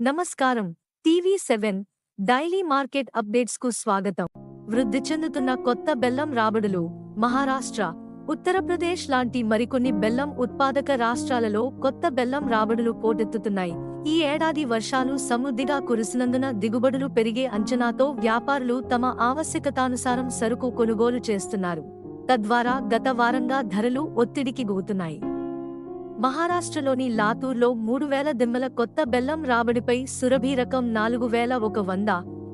నమస్కారం. TV seven daily market అప్డేట్స్కు స్వాగతం. వృద్ధి చెందుతున్న కొత్త బెల్లం రాబడులు. మహారాష్ట్ర ఉత్తరప్రదేశ్ లాంటి మరికొన్ని బెల్లం ఉత్పాదక రాష్ట్రాలలో కొత్త బెల్లం రాబడులు పోటెత్తుతున్నాయి. ఈ ఏడాది వర్షాలు సమృద్ధిగా కురిసినందున దిగుబడులు పెరిగే అంచనాతో వ్యాపారులు తమ ఆవశ్యకతానుసారం సరుకు కొనుగోలు చేస్తున్నారు. తద్వారా గత వారంగా ధరలు ఒత్తిడికి గుగుతున్నాయి మహారాష్ట్రలోని లాతూర్లో మూడు వేల దిమ్మల కొత్త బెల్లం రాబడిపై సురభి రకం నాలుగు వేల ఒక వంద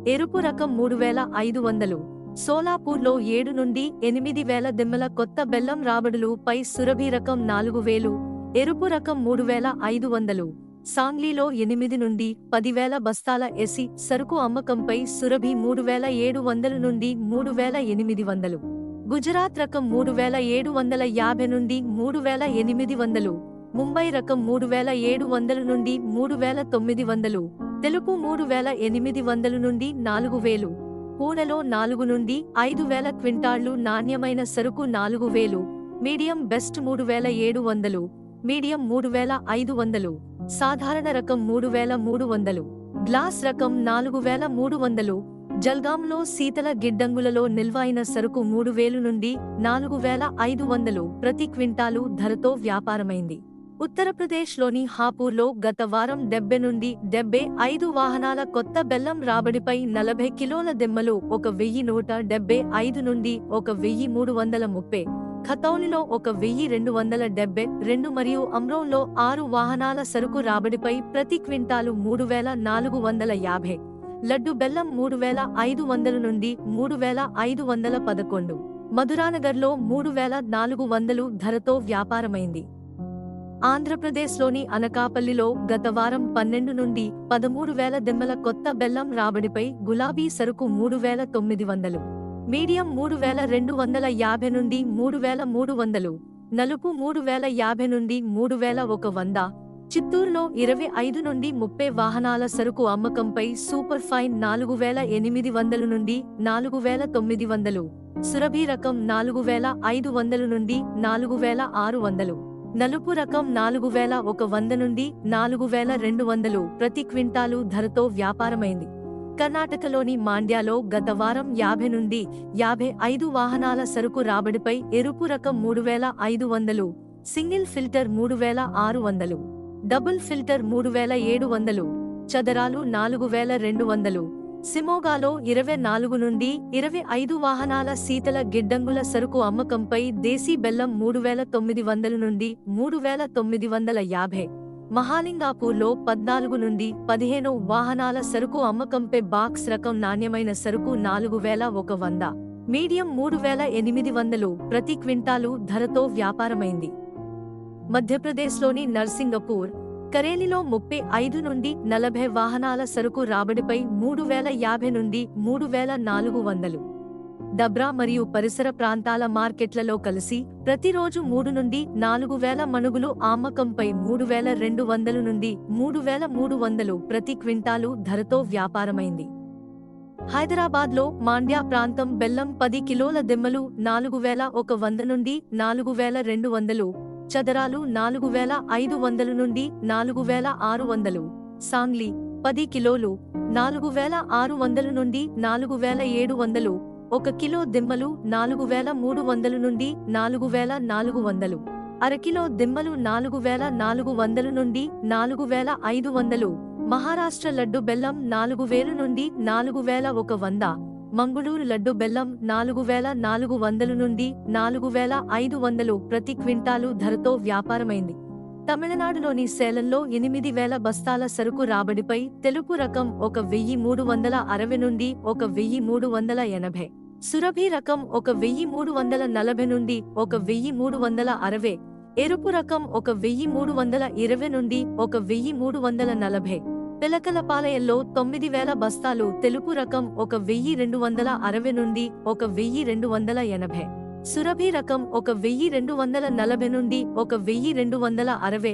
ఎరుపు రకం మూడు వేల ఐదు వందలు సోలాపూర్లో ఏడు నుండి ఎనిమిది వేల దిమ్మల కొత్త బెల్లం రాబడులు పై సురభి రకం నాలుగు వేలు ఎరుపు రకం మూడు వేల ఐదు వందలు సాంగ్లీలో ఎనిమిది నుండి పదివేల బస్తాల ఎసి సరుకు అమ్మకంపై సురభి మూడు వేల ఏడు వందల నుండి మూడు వేల ఎనిమిది వందలు గుజరాత్ రకం మూడు వేల ఏడు వందల యాభై నుండి మూడు వేల ఎనిమిది వందలు ముంబై రకం మూడు వేల ఏడు వందల నుండి మూడు వేల తొమ్మిది వందలు. తెలుపు మూడు వేల ఎనిమిది వందలు నుండి నాలుగు వేలు. పూణెలో నాలుగు నుండి ఐదు వేల క్వింటాళ్ళు నాణ్యమైన సరుకు నాలుగు వేలు. మీడియం బెస్ట్ మూడు వేల ఏడు వందలు. మీడియం మూడు వేల ఐదు వందలు. సాధారణ రకం మూడు వేల మూడు వందలు. గ్లాస్ రకం నాలుగు వేల మూడు వందలు. జల్గాంలో శీతల గిడ్డంగులలో నిల్వైన సరుకు మూడు వేలు నుండి నాలుగు వేల ఐదు వందలు. ప్రతి క్వింటాలు ధరతో వ్యాపారమైంది. ఉత్తరప్రదేశ్లోని హాపూర్లో గత వారం డెబ్బై నుండి డెబ్బై ఐదు వాహనాల కొత్త బెల్లం రాబడిపై నలభై కిలోల దిమ్మలు ఒక వెయ్యి నూట డెబ్బై ఐదు నుండి ఒక వెయ్యి మూడు వందల ముప్పై ఖతౌనిలో ఒక వెయ్యి రెండు వందల డెబ్బై రెండు మరియు అమ్రోన్లో ఆరు వాహనాల సరుకు రాబడిపై ప్రతి క్వింటాలు మూడు వేల నాలుగు వందల యాభై లడ్డు బెల్లం మూడు వేల ఐదు వందల నుండి మూడు వేల ఐదు వందల పదకొండు మధురానగర్లో మూడు వేల నాలుగు వందలు ధరతో వ్యాపారమైంది. ఆంధ్రప్రదేశ్లోని అనకాపల్లిలో గత వారం పన్నెండు నుండి పదమూడు వేల దిమ్మల కొత్త బెల్లం రాబడిపై గులాబీ సరుకు మూడు వేల తొమ్మిది వందలు మీడియం మూడు వేల రెండు వందల యాభై నుండి మూడు వేల మూడు వందలు నలుపు మూడు వేల యాభై నుండి మూడు వేల ఒక వంద చిత్తూరులో ఇరవై ఐదు నుండి ముప్పై వాహనాల సరుకు అమ్మకంపై సూపర్ ఫైన్ నాలుగు వేల ఎనిమిది వందలు నుండి నాలుగు వేల తొమ్మిది వందలు సురభి రకం నాలుగు వేల ఐదు వందలు నుండి నాలుగు వేల ఆరు వందలు. నలుపు రకం నాలుగు వేల ఒక వంద నుండి నాలుగు వేల రెండు వందలు ప్రతి క్వింటాలు ధరతో వ్యాపారమైంది. కర్ణాటకలోని మాండ్యాలో గత వారం యాభై నుండి యాభై ఐదు వాహనాల సరుకు రాబడిపై ఎరుపు రకం మూడు వేల ఐదు వందలు సింగిల్ ఫిల్టర్ మూడు వేల ఆరు వందలు డబుల్ ఫిల్టర్ మూడు వేల ఏడు వందలు చదరాలు నాలుగు వేల రెండు వందలు సిమోగాలో ఇరవై నాలుగు నుండి ఇరవై ఐదు వాహనాల శీతల గిడ్డంగుల సరుకు అమ్మకంపై దేశీ బెల్లం మూడు వేల తొమ్మిది వందల నుండి మూడు వేల తొమ్మిది వందల యాభై మహాలింగాపూర్లో పద్నాలుగు నుండి పదిహేను వాహనాల సరుకు అమ్మకంపై బాక్స్ రకం నాణ్యమైన సరుకు నాలుగు వేల ఒక వంద మీడియం మూడు వేల ఎనిమిది వందలు ప్రతి క్వింటాలు ధరతో వ్యాపారమైంది. మధ్యప్రదేశ్లోని నర్సింగపూర్ కరేలిలో ముప్పై ఐదు నుండి నలభై వాహనాల సరుకు రాబడిపై మూడు వేల యాభై నుండి మూడు వేల నాలుగు వందలు. డబ్రా మరియు పరిసర ప్రాంతాల మార్కెట్లలో కలిసి ప్రతిరోజు మూడు నుండి నాలుగు వేల మణుగులు అమ్మకంపై మూడు వేల రెండు వందలు నుండి మూడు వేల మూడు వందలు ప్రతి క్వింటాలు ధరతో వ్యాపారమైంది. హైదరాబాద్లో మాండ్యా ప్రాంతం బెల్లం పది కిలోల దిమ్మలు నాలుగు వేల ఒక వంద నుండి నాలుగు వేల రెండు వందలు చదరాలు నాలుగు వేల ఐదు వందలు నుండి నాలుగు వేల ఆరు వందలు. సాంగ్లీ పది కిలోలు నాలుగు వేల ఆరు వందలు నుండి నాలుగు వేల ఏడు వందలు. ఒక కిలో దిమ్మలు నాలుగు వేల మూడు వందలు నుండి నాలుగు వేల నాలుగు వందలు. అరకిలో దిమ్మలు నాలుగు వేల నాలుగు వందలు నుండి నాలుగు వేల ఐదు వందలు. మహారాష్ట్ర లడ్డు బెల్లం నాలుగు వేలు నుండి నాలుగు వేల ఒక వంద. మంగుళూరు లడ్డు బెల్లం నాలుగు వేల నాలుగు వందల నుండి నాలుగు వేల ఐదు వందలు ప్రతి క్వింటాలు ధరతో వ్యాపారమైంది. తమిళనాడులోని సేలంలో ఎనిమిది వేల బస్తాల సరుకు రాబడిపై తెలుపు రకం ఒక వెయ్యి మూడు వందల అరవై నుండి ఒక వెయ్యి మూడు వందల ఎనభై. సురభి రకం ఒక వెయ్యి మూడు వందల నలభై నుండి ఒక వెయ్యి మూడు వందల అరవై. ఎరుపు రకం ఒక వెయ్యి మూడు వందల ఇరవై నుండి ఒక వెయ్యి మూడు వందల నలభై. పిలకలపాలయంలో తొమ్మిది వేల బస్తాలు తెలుపు రకం ఒక వెయ్యి రెండు వందల అరవై నుండి ఒక వెయ్యి రెండు వందల ఎనభై సురభి రకం ఒక వెయ్యి రెండు వందల నలభై నుండి ఒక వెయ్యి రెండు వందల అరవై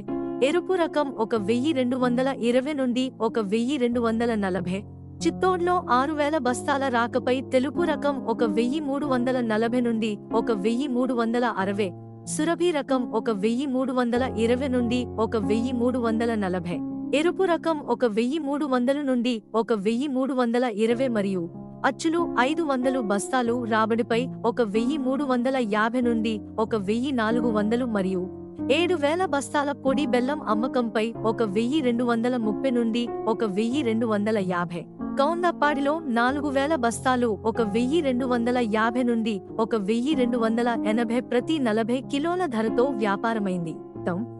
ఎరుపు రకం ఒక వెయ్యి రెండు వందల ఇరవై నుండి ఒక వెయ్యి రెండు వందల నలభై చిత్తోడ్లో ఆరు వేల బస్తాల రాకపై తెలుపు రకం ఒక వెయ్యి మూడు వందల నలభై నుండి ఒక వెయ్యి మూడు వందల అరవై సురభి రకం ఒక వెయ్యి మూడు వందల ఇరవై నుండి ఒక వెయ్యి మూడు వందల నలభై ఎరుపు రకం ఒక వెయ్యి మూడు వందల నుండి ఒక వెయ్యి మూడు వందల ఇరవై మరియు అచ్చులు ఐదు వందలు బస్తాలు రాబడిపై ఒక వెయ్యి మూడు వందల యాభై నుండి ఒక వెయ్యి నాలుగు వందలు మరియు ఏడు వేల బస్తాల పొడి బెల్లం అమ్మకంపై ఒక వెయ్యి రెండు వందల ముప్పై నుండి ఒక వెయ్యి రెండు వందల యాభై. కౌందప్పాడిలో నాలుగు వేల బస్తాలు ఒక వెయ్యి రెండు వందల యాభై నుండి ఒక వెయ్యి రెండు వందల ఎనభై ప్రతి నలభై కిలోల ధరతో వ్యాపారమైంది. తమ్